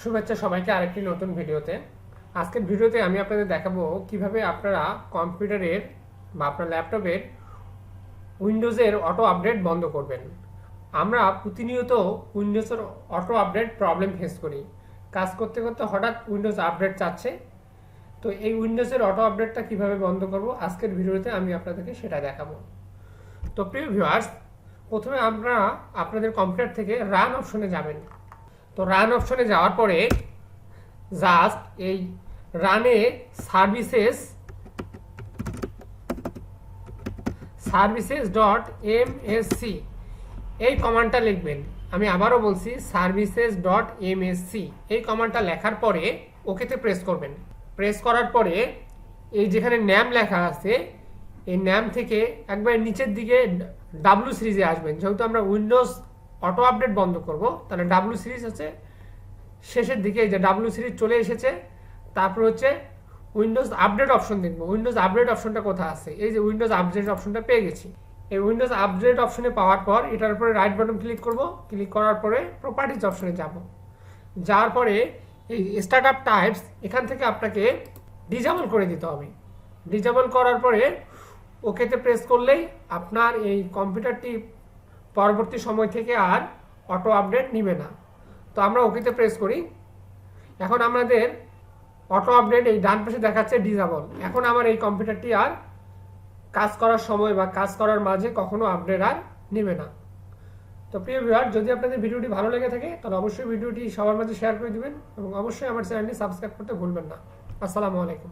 শুভেচ্ছা সবাইকে আরেকটি নতুন ভিডিওতে। আজকের ভিডিওতে আমি আপনাদের দেখাবো কীভাবে আপনারা কম্পিউটারের বা আপনার ল্যাপটপের উইন্ডোজের অটো আপডেট বন্ধ করবেন। আমরা প্রতিনিয়ত উইন্ডোজের অটো আপডেট প্রবলেম ফেস করি। কাজ করতে করতে হঠাৎ উইন্ডোজ আপডেট চাচ্ছে। তো এই উইন্ডোজের অটো আপডেটটা কীভাবে বন্ধ করব আজকের ভিডিওতে আমি আপনাদেরকে সেটা দেখাবো। তো প্রিয় ভিউয়ার্স, প্রথমে আমরা আপনাদের কম্পিউটার থেকে রান অপশনে যাবেন। তো রান অপশনে যাওয়ার পরে জাস্ট এই রানে services services dot M S C এই কমান্ডটা লিখবেন। আমি আবারও বলছি services dot M S C এই কমান্ডটা লেখার পরে ওকেতে প্রেস করবেন। প্রেস করার পরে এই যেখানে ন্যাম লেখা আছে, এই ন্যাম থেকে একবার নিচের দিকে ডাব্লু সিরিজে আসবেন। যেহেতু আমরা উইন্ডোজ অটো আপডেট বন্ধ করব। তাহলে ডাব্লু সিরিজ আছে শেষের দিকে যে ডাব্লু সিরিজ চলে এসেছে। তারপর হচ্ছে উইন্ডোজ আপডেট অপশন দেখব। উইন্ডোজ আপডেট অপশনটা কোথায় আছে? এই যে উইন্ডোজ আপডেট অপশনটা পেয়ে গেছি। এই উইন্ডোজ আপডেট অপশনে পাওয়ার পর এটার উপরে রাইট বাটন ক্লিক করব। ক্লিক করার পরে প্রপার্টিজ অপশনে যাব। যাওয়ার পরে এই স্টার্ট আপ টাইপস এখান থেকে আপনাকে ডিজেবল করে দিতে হবে। ডিজেবল করার পরে ওকেতে প্রেস করলেই আপনার এই কম্পিউটারটি পরবর্তী সময় থেকে আর অটো আপডেট নিবে না। তো আমরা ওকেতে প্রেস করি। এখন আমাদের অটো আপডেট এই ডান পাশে দেখাচ্ছে ডিজাবল এখন আমার এই কম্পিউটারটি আর কাজ করার সময় বা কাজ করার মাঝে কখনো আপডেট আর নেবে না। তো প্রিয় ভিউয়ার যদি আপনাদের ভিডিওটি ভালো লেগে থাকে, তাহলে অবশ্যই ভিডিওটি সবার মাঝে শেয়ার করে দিবেন এবং অবশ্যই আমার চ্যানেলটি সাবস্ক্রাইব করতে ভুলবেন না। আসসালামু আলাইকুম।